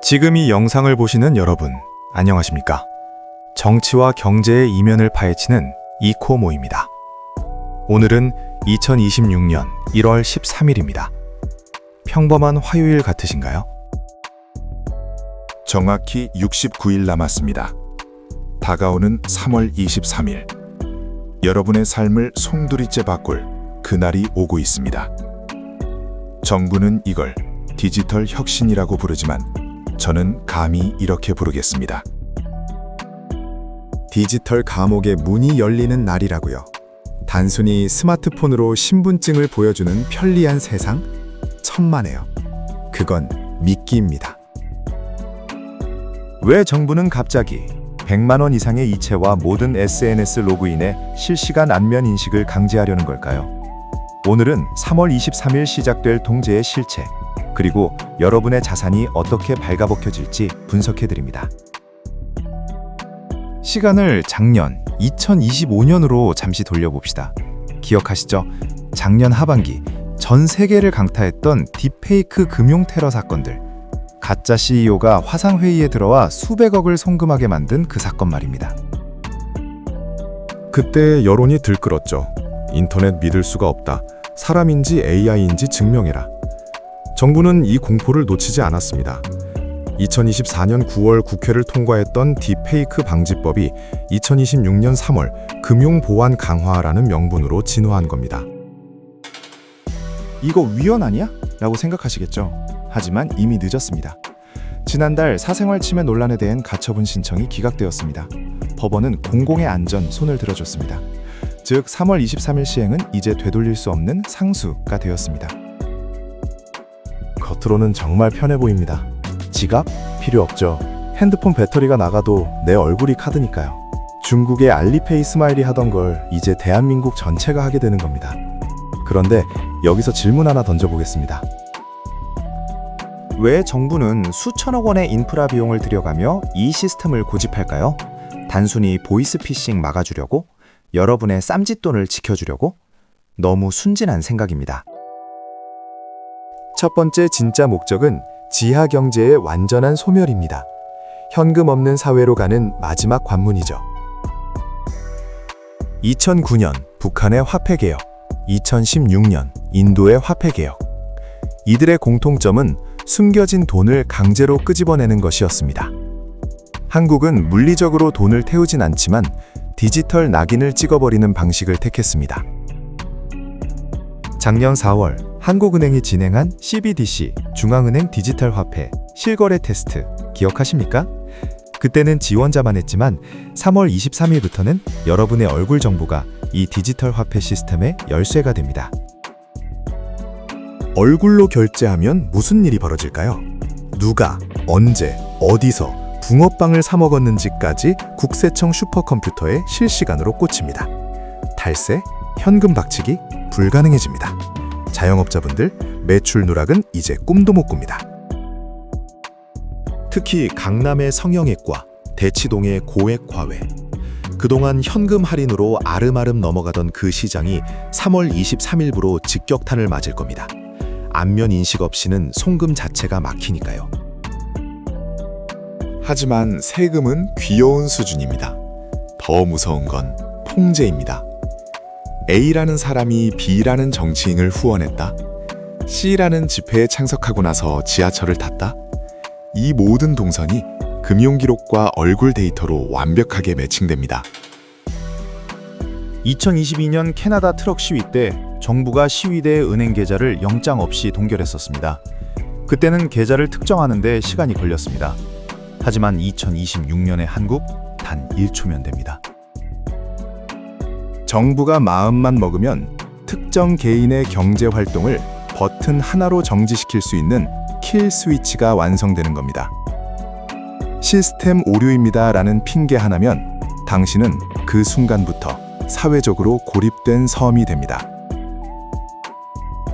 지금 이 영상을 보시는 여러분, 안녕하십니까? 정치와 경제의 이면을 파헤치는 이코모입니다. 오늘은 2026년 1월 13일입니다. 평범한 화요일 같으신가요? 정확히 69일 남았습니다. 다가오는 3월 23일. 여러분의 삶을 송두리째 바꿀 그날이 오고 있습니다. 정부는 이걸 디지털 혁신이라고 부르지만 저는 감히 이렇게 부르겠습니다. 디지털 감옥의 문이 열리는 날이라고요. 단순히 스마트폰으로 신분증을 보여주는 편리한 세상? 천만에요. 그건 미끼입니다. 왜 정부는 갑자기 100만 원 이상의 이체와 모든 SNS 로그인에 실시간 안면 인식을 강제하려는 걸까요? 오늘은 3월 23일 시작될 통제의 실체, 그리고 여러분의 자산이 어떻게 발가벗겨질지 분석해 드립니다. 시간을 작년 2025년으로 잠시 돌려봅시다. 기억하시죠? 작년 하반기 전 세계를 강타했던 딥페이크 금융 테러 사건들. 가짜 CEO가 화상 회의에 들어와 수백억을 송금하게 만든 그 사건 말입니다. 그때 여론이 들끓었죠. 인터넷 믿을 수가 없다. 사람인지 AI인지 증명해라. 정부는 이 공포를 놓치지 않았습니다. 2024년 9월 국회를 통과했던 딥페이크 방지법이 2026년 3월 금융 보안 강화라는 명분으로 진화한 겁니다. 이거 위헌 아니야? 라고 생각하시겠죠. 하지만 이미 늦었습니다. 지난달 사생활 침해 논란에 대한 가처분 신청이 기각되었습니다. 법원은 공공의 안전 손을 들어줬습니다. 즉 3월 23일 시행은 이제 되돌릴 수 없는 상수가 되었습니다. 겉으로는 정말 편해 보입니다. 지갑? 필요 없죠. 핸드폰 배터리가 나가도 내 얼굴이 카드니까요. 중국의 알리페이 스마일이 하던 걸 이제 대한민국 전체가 하게 되는 겁니다. 그런데 여기서 질문 하나 던져보겠습니다. 왜 정부는 수천억 원의 인프라 비용을 들여가며 이 시스템을 고집할까요? 단순히 보이스피싱 막아주려고? 여러분의 쌈짓돈을 지켜주려고? 너무 순진한 생각입니다. 첫 번째 진짜 목적은 지하 경제의 완전한 소멸입니다. 현금 없는 사회로 가는 마지막 관문이죠. 2009년 북한의 화폐 개혁, 2016년 인도의 화폐 개혁. 이들의 공통점은 숨겨진 돈을 강제로 끄집어내는 것이었습니다. 한국은 물리적으로 돈을 태우진 않지만 디지털 낙인을 찍어버리는 방식을 택했습니다. 작년 4월 한국은행이 진행한 CBDC 중앙은행 디지털 화폐 실거래 테스트 기억하십니까? 그때는 지원자만 했지만 3월 23일부터는 여러분의 얼굴 정보가 이 디지털 화폐 시스템의 열쇠가 됩니다. 얼굴로 결제하면 무슨 일이 벌어질까요? 누가, 언제, 어디서 붕어빵을 사 먹었는지까지 국세청 슈퍼컴퓨터에 실시간으로 꽂힙니다. 탈세, 현금 박치기 불가능해집니다. 자영업자분들 매출 누락은 이제 꿈도 못 꿉니다. 특히 강남의 성형외과, 대치동의 고액 과외. 그동안 현금 할인으로 아름아름 넘어가던 그 시장이 3월 23일부로 직격탄을 맞을 겁니다. 안면 인식 없이는 송금 자체가 막히니까요. 하지만 세금은 귀여운 수준입니다. 더 무서운 건 통제입니다. A라는 사람이 B라는 정치인을 후원했다. C라는 집회에 참석하고 나서 지하철을 탔다. 이 모든 동선이 금융 기록과 얼굴 데이터로 완벽하게 매칭됩니다. 2022년 캐나다 트럭 시위 때 정부가 시위대의 은행 계좌를 영장 없이 동결했었습니다. 그때는 계좌를 특정하는데 시간이 걸렸습니다. 하지만 2026년의 한국 단 1초면 됩니다. 정부가 마음만 먹으면 특정 개인의 경제 활동을 버튼 하나로 정지시킬 수 있는 킬 스위치가 완성되는 겁니다. 시스템 오류입니다 라는 핑계 하나면 당신은 그 순간부터 사회적으로 고립된 섬이 됩니다.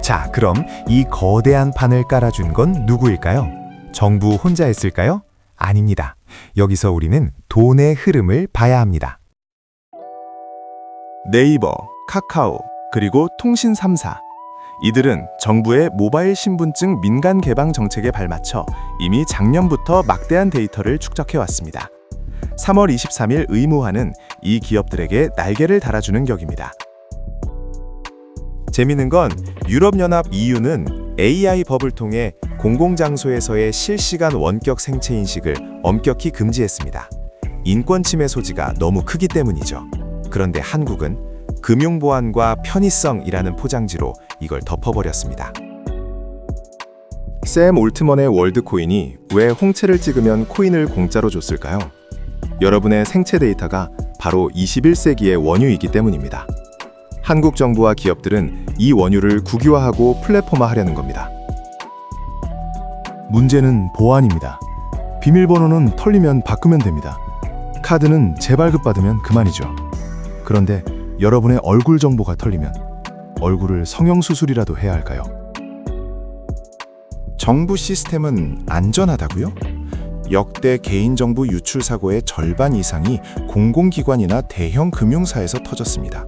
자, 그럼 이 거대한 판을 깔아준 건 누구일까요? 정부 혼자 했을까요? 아닙니다. 여기서 우리는 돈의 흐름을 봐야 합니다. 네이버, 카카오, 그리고 통신 3사. 이들은 정부의 모바일 신분증 민간 개방 정책에 발맞춰 이미 작년부터 막대한 데이터를 축적해 왔습니다. 3월 23일 의무화는 이 기업들에게 날개를 달아주는 격입니다. 재미있는 건 유럽연합 EU는 AI 법을 통해 공공장소에서의 실시간 원격 생체 인식을 엄격히 금지했습니다. 인권 침해 소지가 너무 크기 때문이죠. 그런데 한국은 금융보안과 편의성이라는 포장지로 이걸 덮어버렸습니다. 샘 올트먼의 월드코인이 왜 홍채를 찍으면 코인을 공짜로 줬을까요? 여러분의 생체 데이터가 바로 21세기의 원유이기 때문입니다. 한국 정부와 기업들은 이 원유를 국유화하고 플랫폼화하려는 겁니다. 문제는 보안입니다. 비밀번호는 털리면 바꾸면 됩니다. 카드는 재발급 받으면 그만이죠. 그런데 여러분의 얼굴 정보가 털리면 얼굴을 성형수술이라도 해야 할까요? 정부 시스템은 안전하다고요? 역대 개인정보 유출 사고의 절반 이상이 공공기관이나 대형 금융사에서 터졌습니다.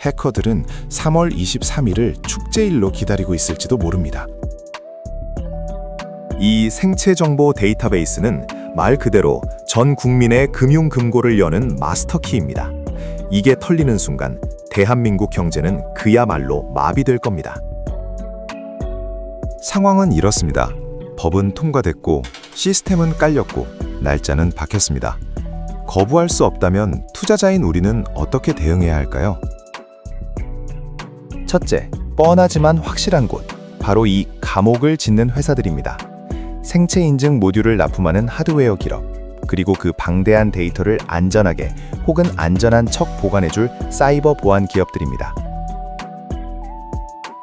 해커들은 3월 23일을 축제일로 기다리고 있을지도 모릅니다. 이 생체 정보 데이터베이스는 말 그대로 전 국민의 금융 금고를 여는 마스터키입니다. 이게 털리는 순간 대한민국 경제는 그야말로 마비될 겁니다. 상황은 이렇습니다. 법은 통과됐고 시스템은 깔렸고 날짜는 박혔습니다. 거부할 수 없다면 투자자인 우리는 어떻게 대응해야 할까요? 첫째, 뻔하지만 확실한 곳. 바로 이 감옥을 짓는 회사들입니다. 생체 인증 모듈을 납품하는 하드웨어 기업, 그리고 그 방대한 데이터를 안전하게 혹은 안전한 척 보관해줄 사이버 보안 기업들입니다.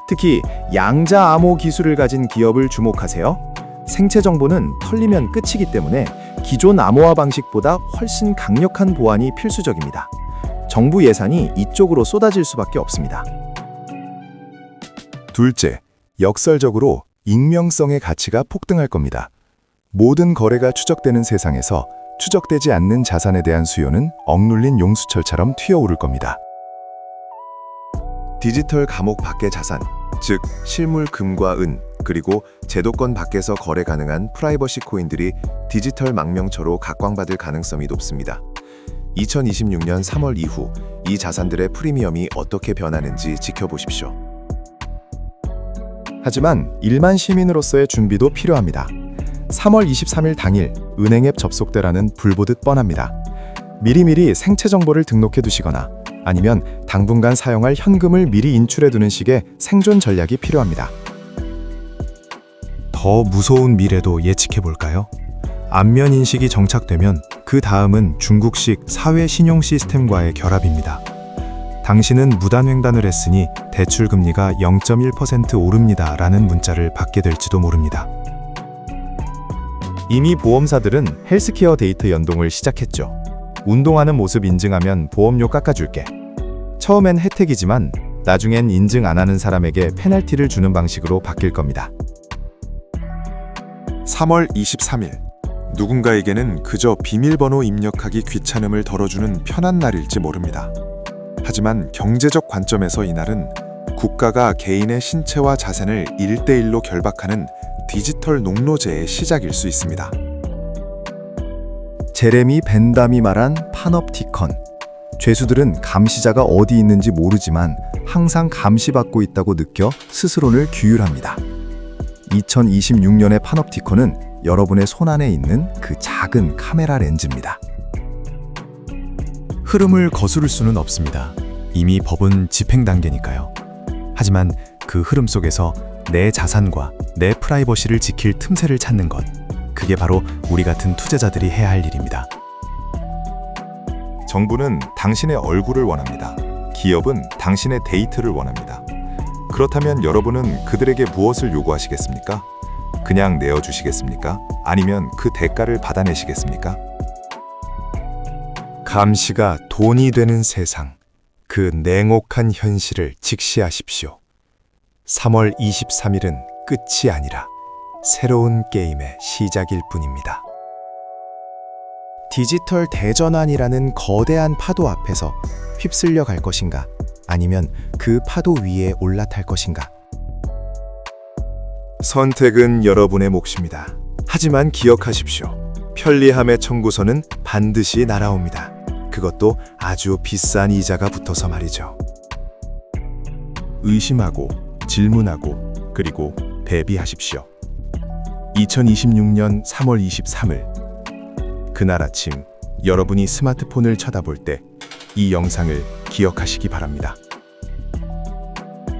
특히 양자 암호 기술을 가진 기업을 주목하세요. 생체 정보는 털리면 끝이기 때문에 기존 암호화 방식보다 훨씬 강력한 보안이 필수적입니다. 정부 예산이 이쪽으로 쏟아질 수밖에 없습니다. 둘째, 역설적으로 익명성의 가치가 폭등할 겁니다. 모든 거래가 추적되는 세상에서 추적되지 않는 자산에 대한 수요는 억눌린 용수철처럼 튀어오를 겁니다. 디지털 감옥 밖의 자산, 즉 실물 금과 은, 그리고 제도권 밖에서 거래 가능한 프라이버시 코인들이 디지털 망명처로 각광받을 가능성이 높습니다. 2026년 3월 이후 이 자산들의 프리미엄이 어떻게 변하는지 지켜보십시오. 하지만 일반 시민으로서의 준비도 필요합니다. 3월 23일 당일 은행 앱 접속대라는 불보듯 뻔합니다. 미리미리 생체 정보를 등록해 두시거나 아니면 당분간 사용할 현금을 미리 인출해 두는 식의 생존 전략이 필요합니다. 더 무서운 미래도 예측해 볼까요? 안면 인식이 정착되면 그 다음은 중국식 사회 신용 시스템과의 결합입니다. 당신은 무단횡단을 했으니 대출 금리가 0.1% 오릅니다. 라는 문자를 받게 될지도 모릅니다. 이미 보험사들은 헬스케어 데이터 연동을 시작했죠. 운동하는 모습 인증하면 보험료 깎아줄게. 처음엔 혜택이지만 나중엔 인증 안 하는 사람에게 페널티를 주는 방식으로 바뀔 겁니다. 3월 23일 누군가에게는 그저 비밀번호 입력하기 귀찮음을 덜어주는 편한 날일지 모릅니다. 하지만 경제적 관점에서 이날은 국가가 개인의 신체와 자산을 일대일로 결박하는 디지털 농로제의 시작일 수 있습니다. 제레미 벤담이 말한 파놉티컨. 죄수들은 감시자가 어디 있는지 모르지만 항상 감시받고 있다고 느껴 스스로를 규율합니다. 2026년의 파놉티콘은 여러분의 손안에 있는 그 작은 카메라 렌즈입니다. 흐름을 거스를 수는 없습니다. 이미 법은 집행 단계니까요. 하지만 그 흐름 속에서 내 자산과 내 프라이버시를 지킬 틈새를 찾는 것. 그게 바로 우리 같은 투자자들이 해야 할 일입니다. 정부는 당신의 얼굴을 원합니다. 기업은 당신의 데이터를 원합니다. 그렇다면 여러분은 그들에게 무엇을 요구하시겠습니까? 그냥 내어주시겠습니까? 아니면 그 대가를 받아내시겠습니까? 감시가 돈이 되는 세상. 그 냉혹한 현실을 직시하십시오. 3월 23일은 끝이 아니라 새로운 게임의 시작일 뿐입니다. 디지털 대전환이라는 거대한 파도 앞에서 휩쓸려 갈 것인가? 아니면 그 파도 위에 올라탈 것인가? 선택은 여러분의 몫입니다. 하지만 기억하십시오. 편리함의 청구서는 반드시 날아옵니다. 그것도 아주 비싼 이자가 붙어서 말이죠. 의심하고 질문하고 그리고 대비하십시오. 2026년 3월 23일 그날 아침 여러분이 스마트폰을 쳐다볼 때 이 영상을 기억하시기 바랍니다.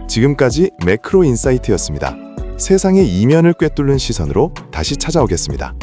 지금까지 매크로 인사이트였습니다. 세상의 이면을 꿰뚫는 시선으로 다시 찾아오겠습니다.